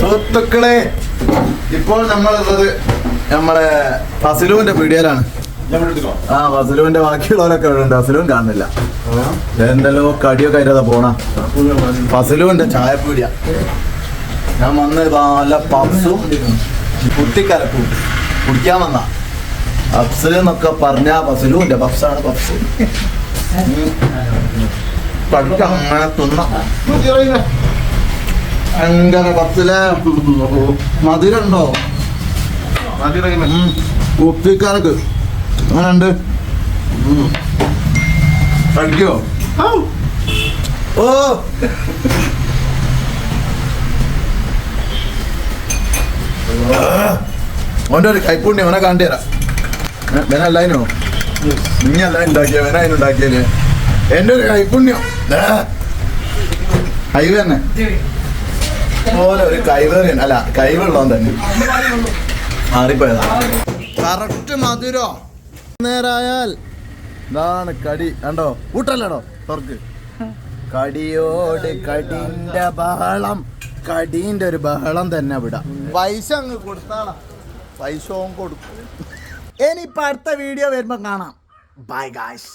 സുഹൃത്തുക്കളെ ഇപ്പോൾ നമ്മളുള്ളത് നമ്മളെ ഫസിലുവിന്റെ പീടിയയിലാണ് ആ ഫസിലുവിന്റെ ബാക്കിയുള്ളവരൊക്കെ ഇവിടെ ഉണ്ട് ഫസിലുവും കാണുന്നില്ല. എന്തെല്ലോ കടിയൊക്കെ അതിന്റെ പോണ. ഫസിലുവിന്റെ ചായപ്പീടിയ. ഞാൻ വന്ന് നല്ല പപ്സും കുത്തിക്കരപ്പും കുടിക്കാൻ വന്ന. പപ്സ് എന്നൊക്കെ പറഞ്ഞ ഫസിലുവിന്റെ പപ്സാണ് പപ്സ്. പഠിക്കാം അങ്ങനെ തിന്ന. ഭയങ്കര പപ്സിലെ മധുരണ്ടോ കുപ്പിക്കാർക്ക് അങ്ങനെ ഉണ്ട് കഴിക്കോ? ഓ. ഓന്റെ ഒരു കൈപ്പുണ്യം അവനെ കാണ്ടി തരാം. നീ അല്ല ഉണ്ടാക്കിയ വേന അതിനുണ്ടാക്കിയല്ലേ എന്റെ ഒരു കൈപ്പുണ്യം. ഹൈവേ തന്നെ. പോലെ ഒരു കൈവേറിയൻ അല്ല കൈവെള്ളം തന്നെ. മാറിപ്പോയതാ. കറക്റ്റ് മധുരോ? നേരായാൽ. ഇതാണ് കടി. കണ്ടോ? കൂട്ടല്ലടോ തുറക്ക്. കടിയോട് കടിന്റെ ബഹളം. കടീന്റെ ഒരു ബഹളം തന്നെ വിടാം. പൈസ അങ്ങ് കൊടുത്താളാ. പൈസ കൊടുക്കും. ഇനിയിപ്പോ അടുത്ത വീഡിയോ വരുമ്പോ കാണാം. Bye guys